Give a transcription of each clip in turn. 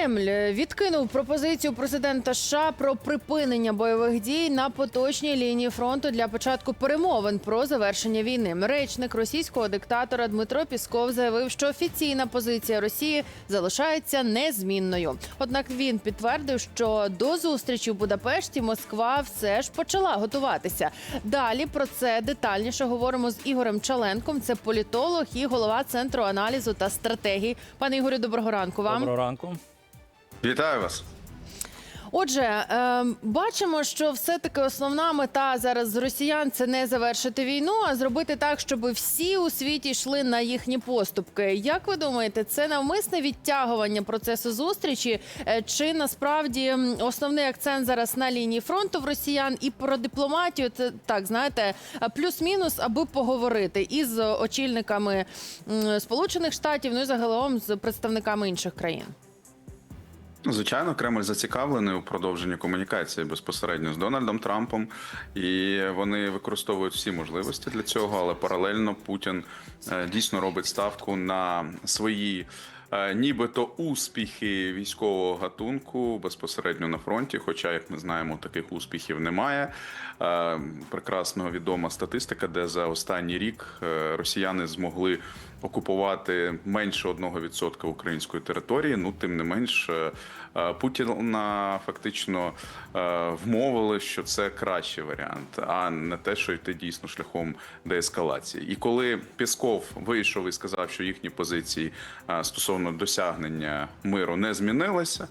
Кремль відкинув пропозицію президента США про припинення бойових дій на поточній лінії фронту для початку перемовин про завершення війни. Речник російського диктатора Дмитро Пісков заявив, що офіційна позиція Росії залишається незмінною. Однак він підтвердив, що до зустрічі в Будапешті Москва все ж почала готуватися. Далі про це детальніше говоримо з Ігорем Чаленком. Це політолог і голова центру аналізу та стратегії. Пане Ігорю, доброго ранку вам. Доброго ранку. Вітаю вас. Отже, е, бачимо, що все-таки основна мета зараз з росіян це не завершити війну, а зробити так, щоб всі у світі йшли на їхні поступки. Як ви думаєте, це навмисне відтягування процесу зустрічі? Е, Чи насправді основний акцент зараз на лінії фронту в росіян і про дипломатію? Це так знаєте, е, плюс-мінус, аби поговорити із очільниками Сполучених Штатів, ну і загалом з представниками інших країн. Звичайно, Кремль зацікавлений у продовженні комунікації безпосередньо з Дональдом Трампом, і вони використовують всі можливості для цього, але паралельно Путін е, дійсно робить ставку на свої. е, Нібито успіхи військового гатунку безпосередньо на фронті. Хоча, як ми знаємо, таких успіхів немає. Е, Прекрасно відома статистика, де за останній рік росіяни змогли окупувати менше 1% української території. Ну тим не менш, е, е, Путіна фактично е, вмовили, що це кращий варіант, а не те, що йти дійсно шляхом деескалації. І коли Пісков вийшов і сказав, що їхні позиції стосовно досягнення миру не змінилися,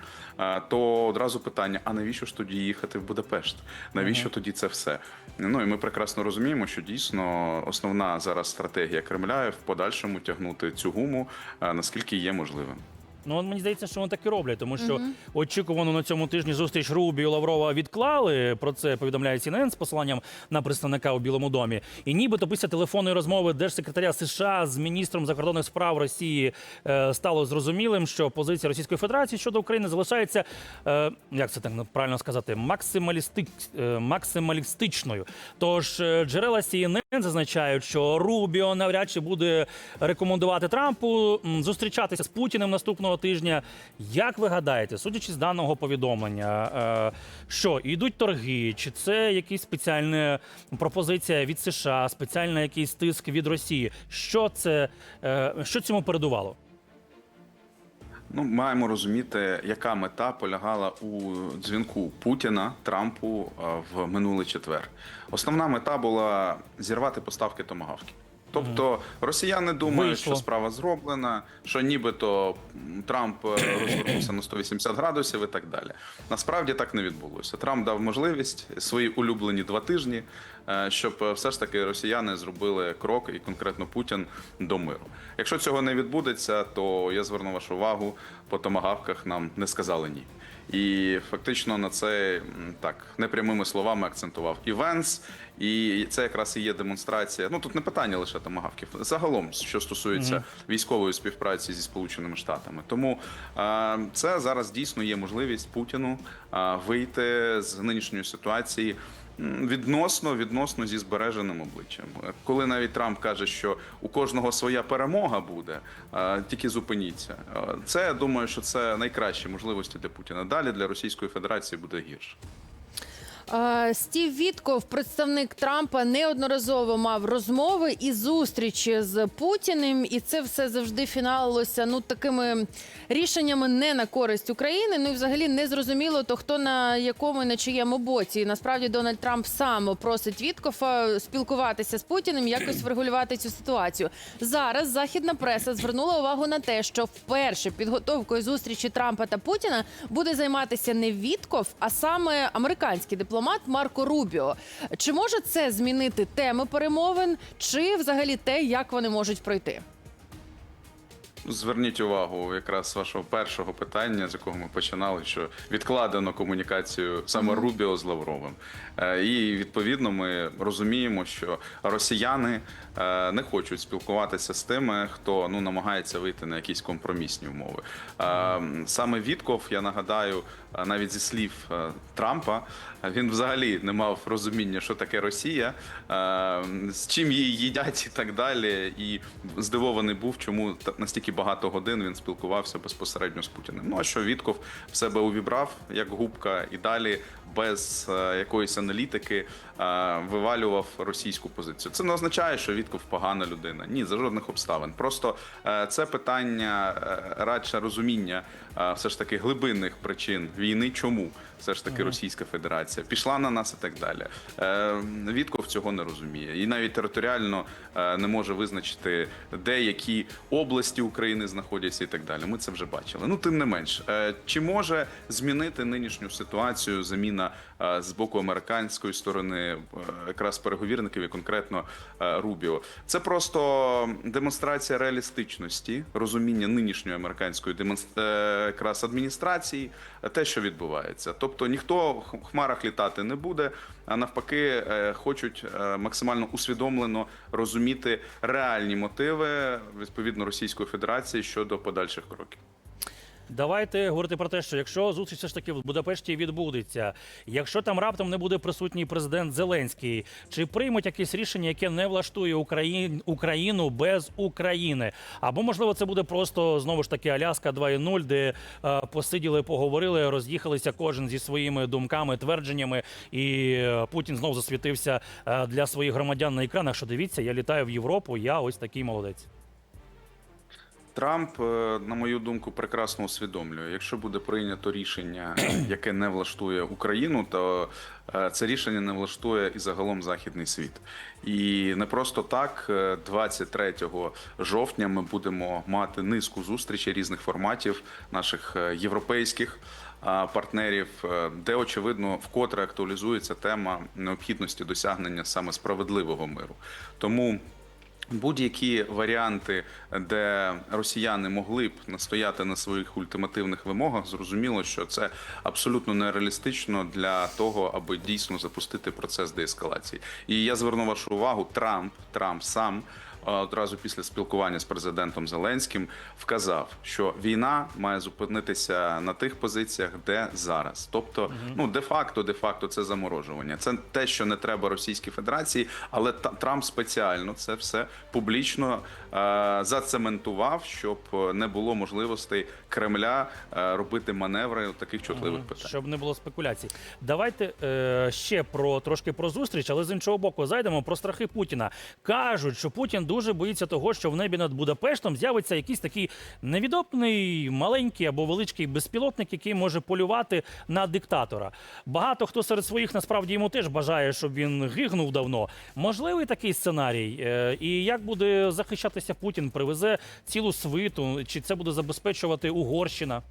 то одразу питання: а навіщо ж тоді їхати в Будапешт? Навіщо тоді це все? Ну і ми прекрасно розуміємо, що дійсно основна зараз стратегія Кремля в подальшому тягнути цю гуму е, наскільки є можливим. Ну, мені здається, що вони так і роблять, тому що очікувано на цьому тижні зустріч Рубі і Лаврова відклали. Про це повідомляє CNN з посиланням на представника у Білому домі. І нібито після телефонної розмови держсекретаря США з міністром закордонних справ Росії е, стало зрозумілим, що позиція Російської Федерації щодо України залишається, е, як це так правильно сказати, максималісти... е, максималістичною. Тож е, джерела CNN зазначають, що Рубіо навряд чи буде рекомендувати Трампу м, зустрічатися з Путіним наступного тижня. Як ви гадаєте, судячи з даного повідомлення, е, що йдуть торги, чи це якась спеціальна пропозиція від США, спеціальний якийсь тиск від Росії? Що це е, що цьому передувало? Ну, маємо розуміти, яка мета полягала у дзвінку Путіна Трампу е, в минулий четвер. Основна мета була зірвати поставки томагавки. Тобто росіяни думають, Вийшло. що справа зроблена, що нібито Трамп е, розвернувся на 180 градусів і так далі. Насправді так не відбулося. Трамп дав можливість свої улюблені два тижні, е, щоб е, все ж таки росіяни зробили крок і конкретно Путін до миру. Якщо цього не відбудеться, то я зверну вашу увагу по томагавках нам не сказали ні. І фактично на це так непрямими словами акцентував і Венс, і це якраз і є демонстрація. Ну тут не питання лише томагавків, загалом, що стосується військової співпраці зі Сполученими Штатами. Тому е, це зараз дійсно є можливість Путіну е, вийти з нинішньої ситуації. Відносно відносно зі збереженим обличчям, коли навіть Трамп каже, що у кожного своя перемога буде, тільки зупиніться. Це я думаю, що це найкращі можливості для Путіна. Далі для Російської Федерації буде гірше. Е, Стів Вітков, представник Трампа, неодноразово мав розмови і зустрічі з Путіним, і це все завжди фіналилося ну такими рішеннями не на користь України. Ну і взагалі не зрозуміло, то хто на якому і на чиєму боці. І насправді Дональд Трамп сам просить Віткофа спілкуватися з Путіним, якось врегулювати цю ситуацію. Зараз західна преса звернула увагу на те, що вперше підготовкою зустрічі Трампа та Путіна буде займатися не Вітков, а саме американський дипломат Марко Рубіо. Чи може це змінити теми перемовин, чи взагалі те, як вони можуть пройти? Зверніть увагу якраз з вашого першого питання, з якого ми починали, що відкладено комунікацію саме Рубіо з Лавровим. Е, І відповідно ми розуміємо, що росіяни е, не хочуть спілкуватися з тими, хто ну намагається вийти на якісь компромісні умови. Е, Саме Вітков, я нагадаю, навіть зі слів Трампа, він взагалі не мав розуміння, що таке Росія, з чим її їдять і так далі. І здивований був, чому настільки багато годин він спілкувався безпосередньо з Путіним. Ну а що Вітков в себе увібрав як губка і далі без е, якоїсь аналітики е, вивалював російську позицію. Це не означає, що Вітков погана людина. Ні, за жодних обставин. Просто е, це питання радше розуміння все ж таки глибинних причин війни. Чому все ж таки Російська Федерація пішла на нас і так далі. Вітков цього не розуміє, і навіть територіально не може визначити, де які області України знаходяться і так далі. Ми це вже бачили. Ну тим не менш, чи може змінити нинішню ситуацію заміна е, з боку американської сторони, е, якраз переговірників і конкретно е, Рубіо? Це просто демонстрація реалістичності, розуміння нинішньої американської демонст- якраз адміністрації, те, що відбувається. Тобто ніхто в хмарах літати не буде, а навпаки, хочуть максимально усвідомлено розуміти реальні мотиви відповідно Російської Федерації щодо подальших кроків. Давайте говорити про те, що якщо зустріч все ж таки в Будапешті відбудеться, якщо там раптом не буде присутній президент Зеленський, чи приймуть якесь рішення, яке не влаштує Україн, Україну без України? Або можливо це буде просто знову ж таки Аляска 2.0, де е, посиділи, поговорили, роз'їхалися кожен зі своїми думками, твердженнями, і е, Путін знов засвітився е, для своїх громадян на екранах. Що дивіться, я літаю в Європу, я ось такий молодець. Трамп, е, на мою думку, прекрасно усвідомлює, якщо буде прийнято рішення, яке не влаштує Україну, то е, це рішення не влаштує і загалом західний світ. І не просто так, е, 23 жовтня ми будемо мати низку зустрічей різних форматів наших е, європейських партнерів, е, де очевидно вкотре актуалізується тема необхідності досягнення саме справедливого миру. Тому. Будь-які варіанти, де росіяни могли б настояти на своїх ультимативних вимогах, зрозуміло, що це абсолютно нереалістично для того, аби дійсно запустити процес деескалації. І я зверну вашу увагу, Трамп, Трамп сам. Одразу після спілкування з президентом Зеленським вказав, що війна має зупинитися на тих позиціях, де зараз. Тобто, ну де-факто, де-факто, це заморожування. Це те, що не треба Російській Федерації, але Трамп спеціально це все публічно е, зацементував, щоб не було можливостей Кремля е, робити маневри у таких чутливих питань. Щоб не було спекуляцій. Давайте е, ще про трошки про зустріч, але з іншого боку, зайдемо про страхи Путіна. Кажуть, що Путін дуже боїться того, що в небі над Будапештом з'явиться якийсь такий невідомий маленький або величкий безпілотник, який може полювати на диктатора. Багато хто серед своїх насправді йому теж бажає, щоб він гигнув давно. Можливий такий сценарій? Е, і як буде захищатися Путін? Привезе цілу свиту? Чи це буде забезпечувати Угорщина?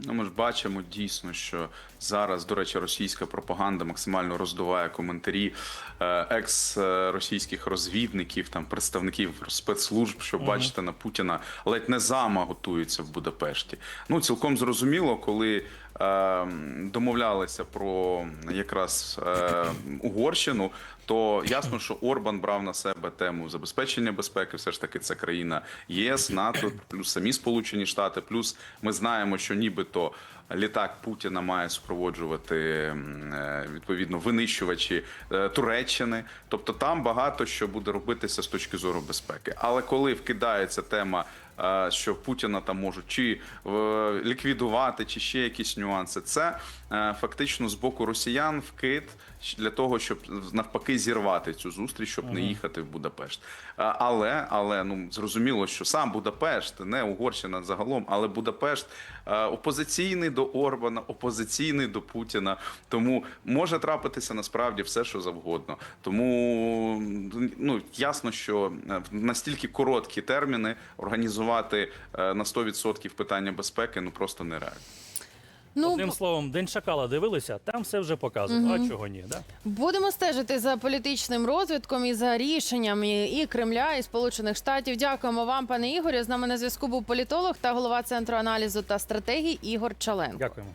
Ну, ми ж бачимо дійсно, що зараз, до речі, російська пропаганда максимально роздуває коментарі е, екс-російських розвідників, там представників спецслужб, що бачите на Путіна ледь не зама готується в Будапешті. Ну цілком зрозуміло, коли. Е, Домовлялися про якраз е, Угорщину, то ясно, що Орбан брав на себе тему забезпечення безпеки. Все ж таки, це країна ЄС, НАТО, плюс самі Сполучені Штати. Плюс ми знаємо, що нібито літак Путіна має супроводжувати е, відповідно винищувачі е, Туреччини. Тобто там багато що буде робитися з точки зору безпеки. Але коли вкидається тема. Що Путіна там можуть чи е, ліквідувати, чи ще якісь нюанси, це е, фактично з боку росіян вкид для того, щоб навпаки зірвати цю зустріч, щоб не їхати в Будапешт. Але але ну зрозуміло, що сам Будапешт, не Угорщина загалом, але Будапешт е, опозиційний до Орбана, опозиційний до Путіна. Тому може трапитися насправді все, що завгодно. Тому ну ясно, що в настільки короткі терміни організувати е, на 100% питання безпеки ну просто нереально. Ну, Одним словом, День Шакала дивилися, там все вже показано. А чого ні? Да? Будемо стежити за політичним розвитком і за рішеннями і Кремля, і Сполучених Штатів. Дякуємо вам, пане Ігорю. З нами на зв'язку був політолог та голова центру аналізу та стратегій Ігор Чаленко. Дякуємо.